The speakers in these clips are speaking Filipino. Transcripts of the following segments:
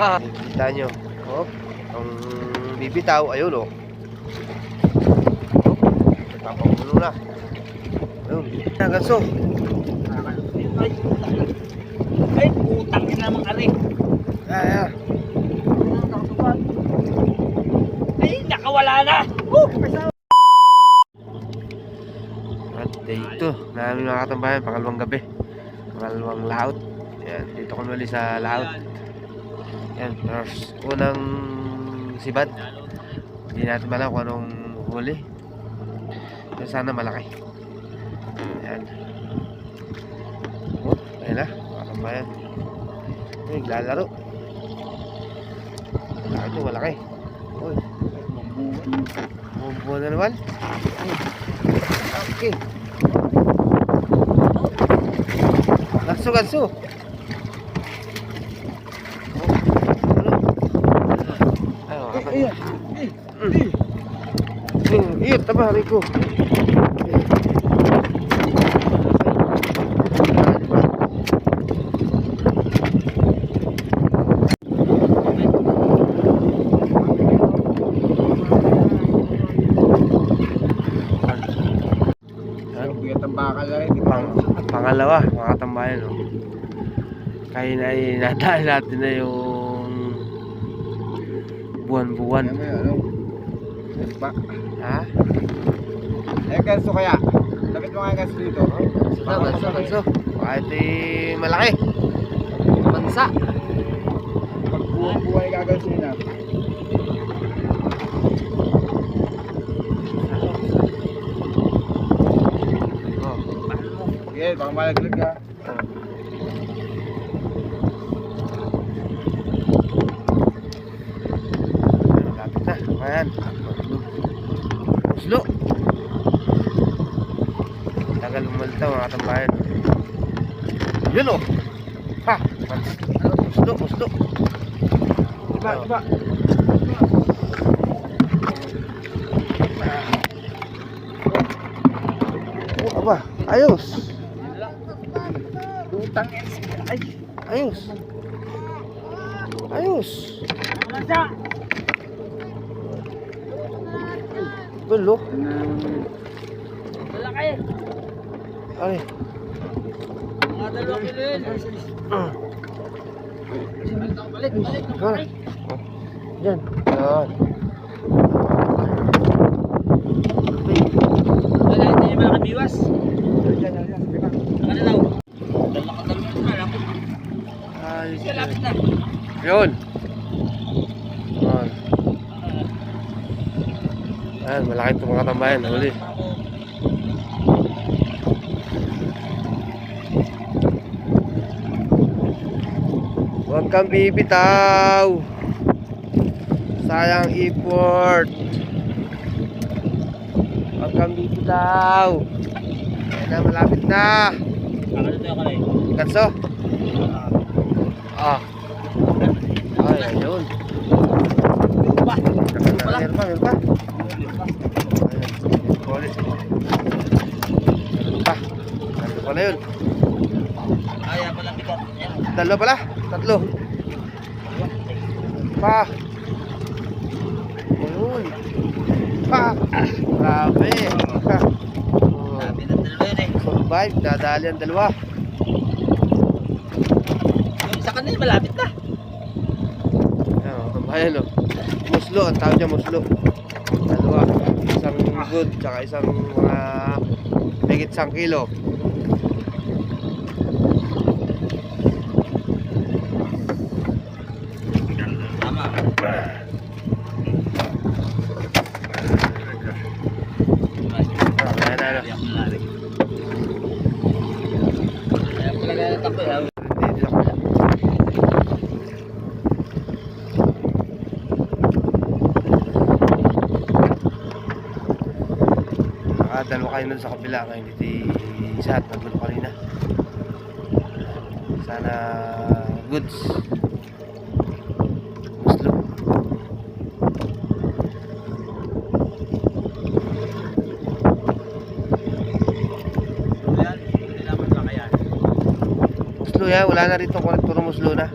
Ha, kita nyo. Oh, ang bibitaw, ayun oh. Papakulo na. Ayun. Ganso. Ay, putang ina naman kari. Ay, ay. Ay, nakawala na. Woo! At 2, namin mga katambayan, pangalawang gabi. Pangalawang laut. Yan, dito kami ulit sa laut. Yan, first, unang sibad. Hindi natin malam kung anong huli. Pero sana malaki. Yan. Oh, ayun na, mga katambayan. Uy, naglalaro. Malaki ito, malaki. Uy, bumbuo na naman. Okay. Ganso, ganso ano? Ay, Ayan. Iyot, taba, Rico. Na. Pang, pangalawa, mga tambayan. Oh. Kaya na ay nadaan natin na yung buwan-buwan. Ano yun, ano? Ha? Eh, ganso kaya? Lapit mo nga ganso dito. Ganso, ganso, ganso. Kahit eh, malaki. Bansa. Pag buhay gaganso na. Oh. Sige, baka malaglag ka. Lapit na. Ayan. Muslo. Tagal umalita mga tambayan. Yun o. Ha. Muslo, muslo. Iba, iba. Oh, aba. Ayos. Utang. Ay, Ayos. Ayos. Gulo. Malaki. Ay. Mga dalawang kilo yun. Balik, balik. Ha. Yan. Yan. Wala, hindi naman nakabiwas. Yan, yan, yan. Ano daw? Ayos. Lapit na. Yun. Yan. Ayan, malaki itong mga tambayan. Huli. Huwag kang bibitaw. Sayang effort. Huwag kang bibitaw. Ayan na, malapit na. Kanso? Ah. Ay, ayun. Meron pa, meron pa, meron pa. Meron pa. Pala yun. Dalawa pala? Tatlo. Pa. Ayun. Pa. Grabe. Pa. Oh, Sabi ng dalawa yun eh. Survive. Dadali ang dalawa. Yung isa kanina malapit na. Ayan, oh, kabayan oh. Muslo, ang tawag niya muslo. Dalawa. Isang good, tsaka isang mga megit isang kilo. Tama. Ah, ayan na, ano. Kaya pala ganyan ang takbo. eh. Hindi, dito ako. Ah, dalawa kayo nun sa kabila ngayon dito isa at nagulo kanina. Sana goods. Muslo. Muslo yan, wala na rito konektor ng muslo na.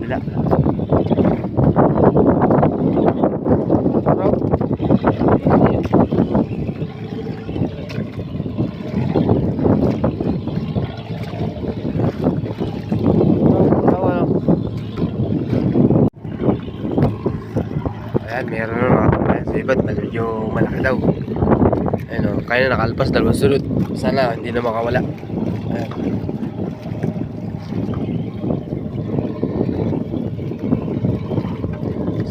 Hindi naman Ayan, meron na mga katambayan. Sa iba't medyo malaki daw. Ayan o, kaya na nakalpas dalawang sunod. Sana hindi na makawala. Ayan.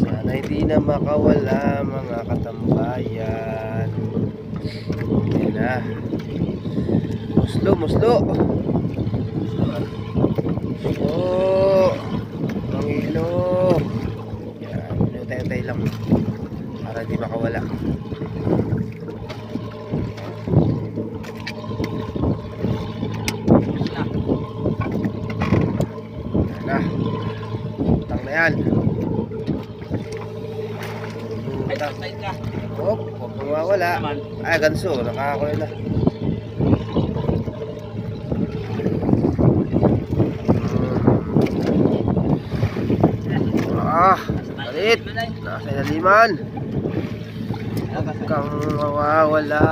Sana hindi na makawala mga katambayan. Ayan na. Muslo, muslo. Muslo. Ang ilo. Yan, hinutay-tay lang. Para di makawala. Na. Utang na yan. Utang. Hop, huwag mawawala. Ay, ganso. Nakakakuha na. Ah, palit. Nasa ilaliman. Kang mawawala.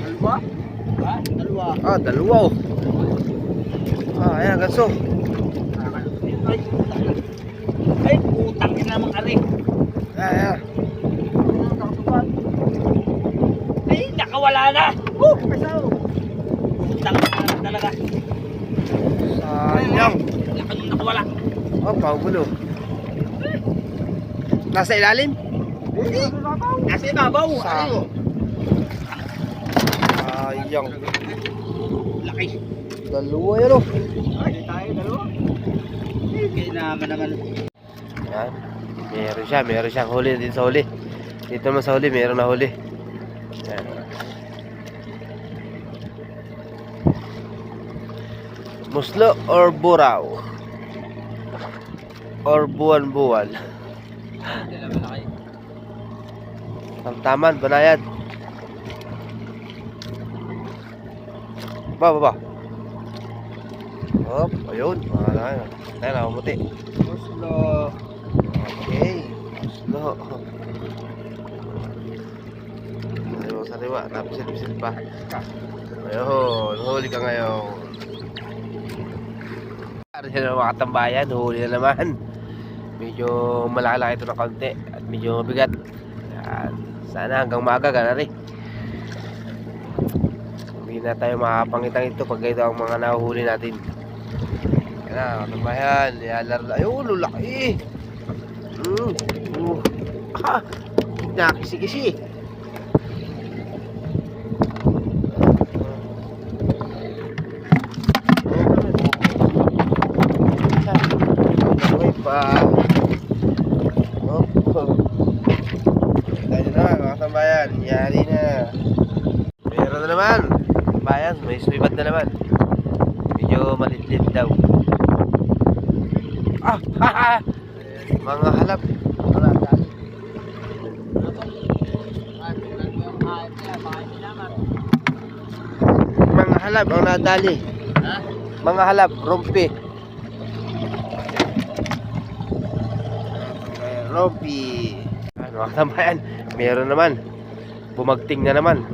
Dalawa? Ha? Dalawa. Ah, dalawa oh. Ah, ayan, ganso. Ay, utang din naman kari. Ayan, ayan. Ay, nakawala na. Oh, pesaw. Utang na naman talaga. Sayang. Nakawala. Oh, pagulo. Nasa ilalim? Hindi. Nasa ibabaw. Sa- Ano? Sayang. Laki. Dalawa yan oh. Ay, tayo dalawa. Hindi naman naman. Yan. Meron siya, meron siyang huli din sa huli. Dito naman sa huli, meron na huli. Yan. Muslo or buraw? Or buwan-buwan? Hindi naman laki. Tamtaman, banayad. Ba, ba, ba. Hop, ayun. Yun. Ayun, nakumuti. Muslo. Okay. Muslo. Sariwa, sariwa. Tapos silip pa. Ayun, huli ka ngayon. Na mga katambayan, huli na naman. Medyo malaki ito ng kaunti at medyo mabigat. Yan. Sana hanggang maaga ka na rin. Hindi na tayo makapangitang ito pag ito ang mga nahuhuli natin. Yan na, katambayan. Yalar. Ayun, lulaki. Mm. Uh. Ah, nakisi-kisi. Uy pa. Oh. Tayo na, mga tambayan. Yari na. Meron na naman. Bayan, may sumibat na naman. Medyo malitlit daw. Ah, haha. Mga halap. Mga halap ang nadali. Mga halap, rumpi. Rumpi. Ano mga tambayan? Meron naman. Bumagting na naman.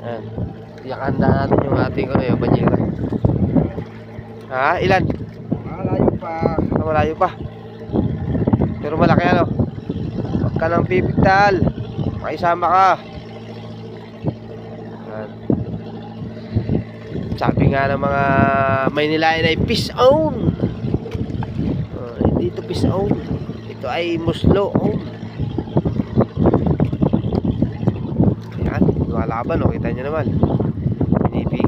Ayan. Yakanda natin yung ating ano yung banyera. Ha? Ilan? Malayo pa. Ah, malayo pa. Pero malaki ano. Huwag ka nang pipigtal. Makisama ka. Yan. Sabi nga ng mga Maynilayan ay peace on. Uh, hindi ito peace on. Ito ay muslo on. Yan. Lumalaban o. Kita nyo naman. Yan,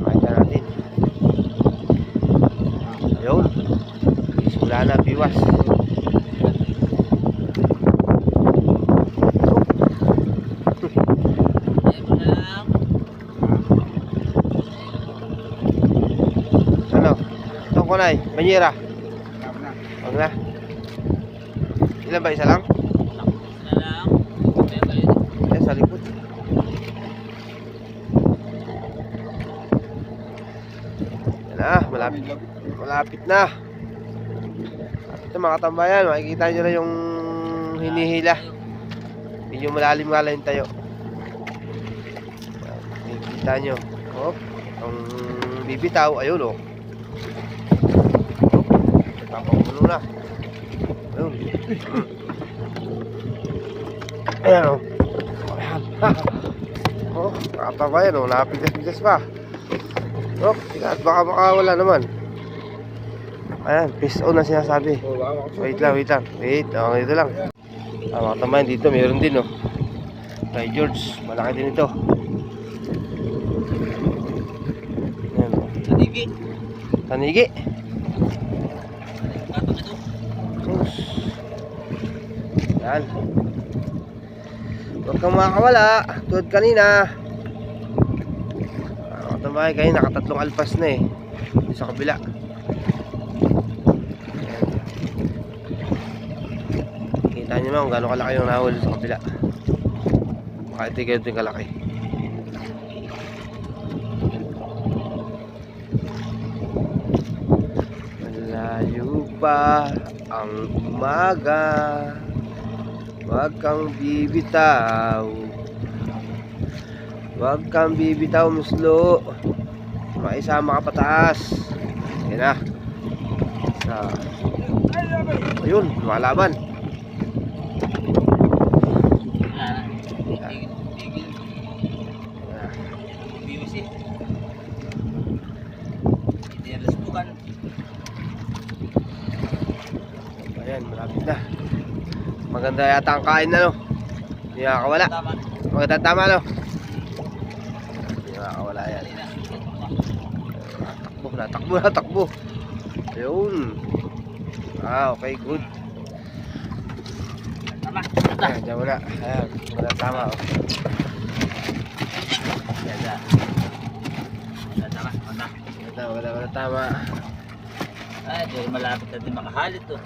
Makita natin. Ayun. Wala na, biwas. Ano? Ito ko na eh. Banyera. Huwag na. Ilan ba? Isa lang? Eh, sa likod. Yan na, malapit. Malapit na. Mga tambayan, makikita nyo na yung hinihila. Medyo malalim nga lang tayo. Makikita nyo. Oh. Ang bibitaw, ayun oh. Papakulo na. Ayun. Ayan oh. Ayan. oh, katabayan oh. Napigas-pigas pa. Oh, tigat. Baka makawala naman. Ayan, peace on na sinasabi. Wait lang, wait lang. Wait, okay, dito lang. Ah, mga tambayan dito, meron din oh. Kay George, malaki din ito. Ayan oh. Tanigi. Katong ito. Sus. Yan. Huwag kang makakawala. Tulad kanina. Ako tambay kayo, nakatatlong alpas na eh. Sa kabila. Kita nyo naman kung gano'ng kalaki yung nahuli sa kabila. Baka ito ganito yung kalaki. Malayo pa ang umaga Huwag kang bibitaw Huwag kang bibitaw muslo. Maisama ka pataas. Yan na. Sa Ayun, lasbukan. Ayan, malapit na. Maganda yata ang kain na no? Hindi nakakawala. Maganda tama no nakakawala yan Hindi na. Takbo, natakbo, natakbo. Ayun. Ah, okay, good. Ayan, dyan muna. Ayan, wala tama. Oh. Yaga. Wala tama. Wala. Wala, wala, wala tama. Ay, malapit na makahalit to.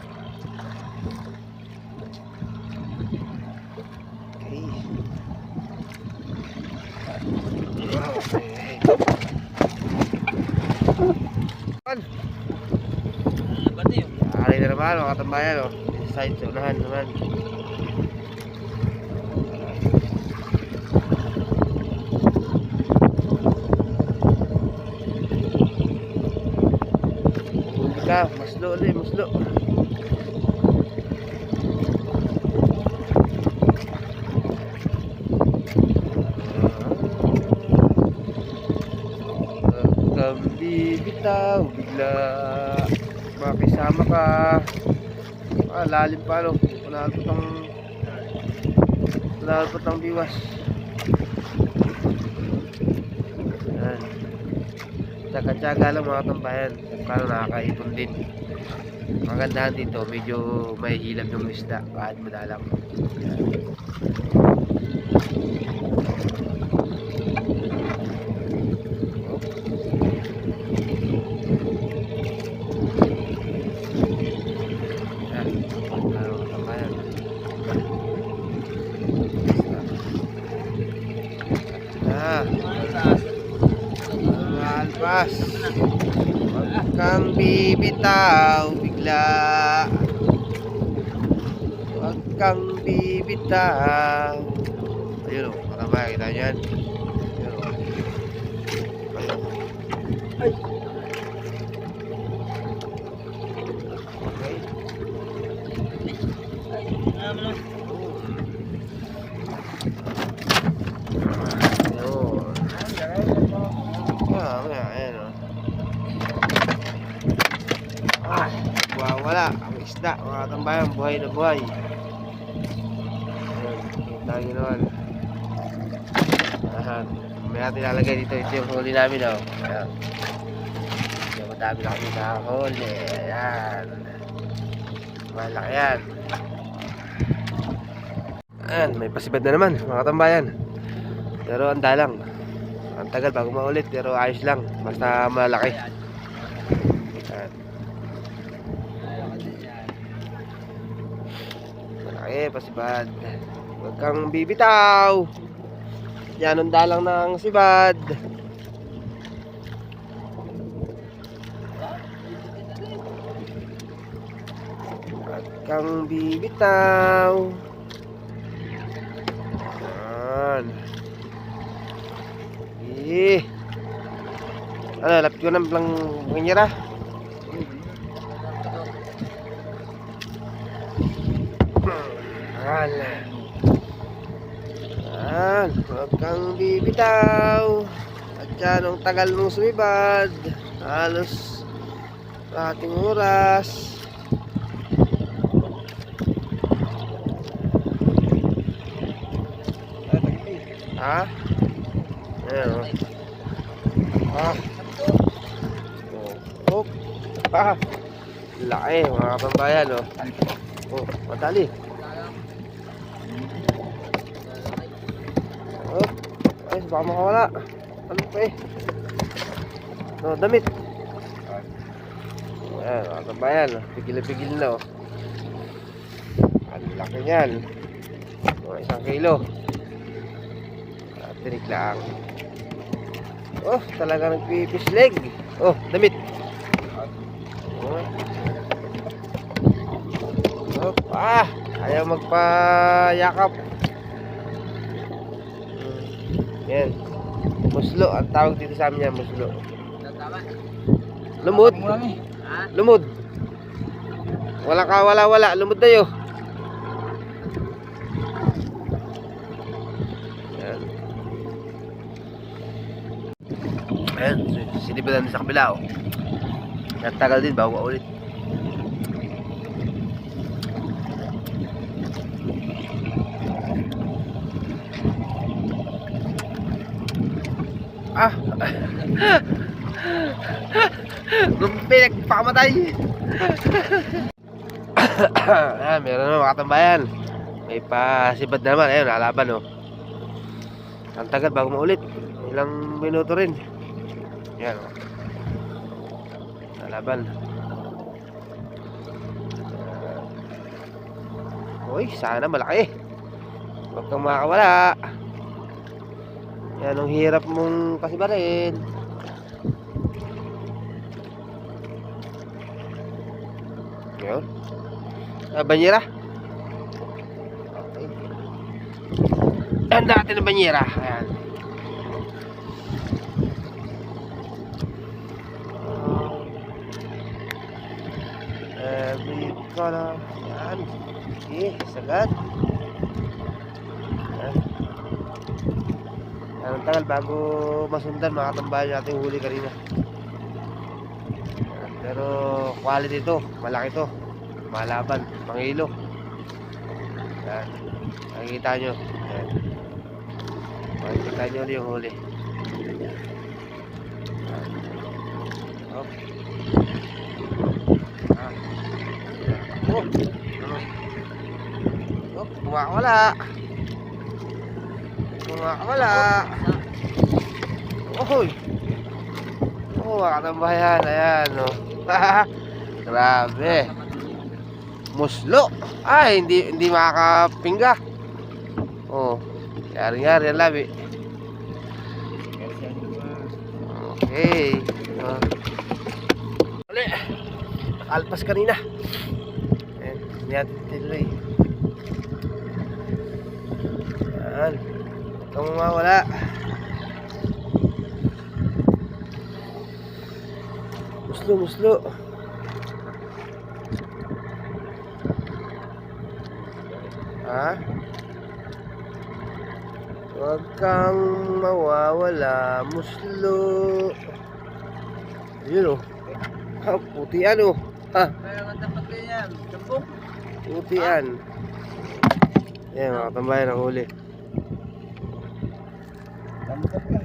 Okay. Okay. Pan, Ano ba ito yung? Ari na naman, mga katambayan, oh. Inside sa unahan naman. Ka, maslo ulit, maslo. Huwag kang bibitaw bigla. Makisama ka. Ah, lalim pa no? Punalpot ang punalpot ang biwas. Yan tsaga-tsaga lang mga tambayan paano nakakaipon din. Magandahan dito medyo may hilab yung isda. Kahit madalang yan paano mga tambayan ah alpas Huwag kang bibitaw bigla. Huwag kang bibitaw. Ayun o, marama, kita nyo yan. Ayun o. Ayun Ay Okay Ano mo? Ayun Ah, kaya, ayan o Ah, wala ang isda, mga tambayan, buhay na buhay. Ayun, kita nyo naman. Ayan, may natin ilalagay dito, ito yung huli namin o Ayan. Medyo madami na kami nakahuli, ayan. Malaki yan. Ayan, may pasibad na naman, mga tambayan. Pero ang dalang. Ang tagal bago maulit, pero ayos lang. Basta malaki Ayan Pasibad. Huwag kang bibitaw. Yan ang dalang ng sibad. Huwag kang bibitaw. Yan. Eh. Ano, lapit ko ng plang banyera. Ayan. Ayan, huwag kang bibitaw. At yan, ang tagal mong sumibad. Halos ating oras. Ha? Ayan, oh. Ah. Oh. Oh. Ah. Laki, mga katambayan, oh. Oh, madali. Oh. Ay, baka makawala. Ano pa eh? No, damit. Ayan, mga katambayan, oh. Pigil-pigil na, oh. Ang laki niyan. Mga isang kilo. Tirik lang. Oh, talaga nagpipis leg. Oh, damit. Oh, ah, ayaw magpayakap. Yan. Muslo, ang tawag dito sa amin yan, muslo. Lumod. Lumod. Wala ka, wala, wala. Lumod tayo. Yan. Ayan, sinibalan din sa kabila, oh. Nagtagal din bago ulit. Ah! Nung pinagpakamatay! Ayan, meron naman mga katambayan. May pasibad na naman. Ayun, nalaban, oh. Ang tagal bago maulit. Ilang minuto rin. Yan, oh. Nalaban. Uy, sana malaki. Huwag kang makakawala. Yan ang hirap mong kasibarin. Yun. Ah, banyera. Ang dati na banyera. Ayan. Every color. Yan. Okay, sagad. Yan ang tagal bago masundan mga katambayan yung huli kanina. Pero quality to. Malaki to. Malaban. Mangilo. Yan. Makikita nyo. Yan. Makikita nyo yung huli. Oh. Ah. Oh. Ano? Oh, kumakawala. Kumakawala. Ohoy. Oh, mga katambayan. Ayan, oh. Grabe. Muslo. Ay, hindi hindi makakapingga. Oh. Yari-yari ang labi. Okay. Oh. Uli. Alpas kanina. Ayan, hindi natin tinuloy. Ayan. Kang mawala. Muslo, muslo. Ha? Huwag kang mawawala, muslo. Yun. Ha, putian oh. Ha, dapat ganyan. Tampok. putian. Yan, mga tambayan ang huli. Tampok na.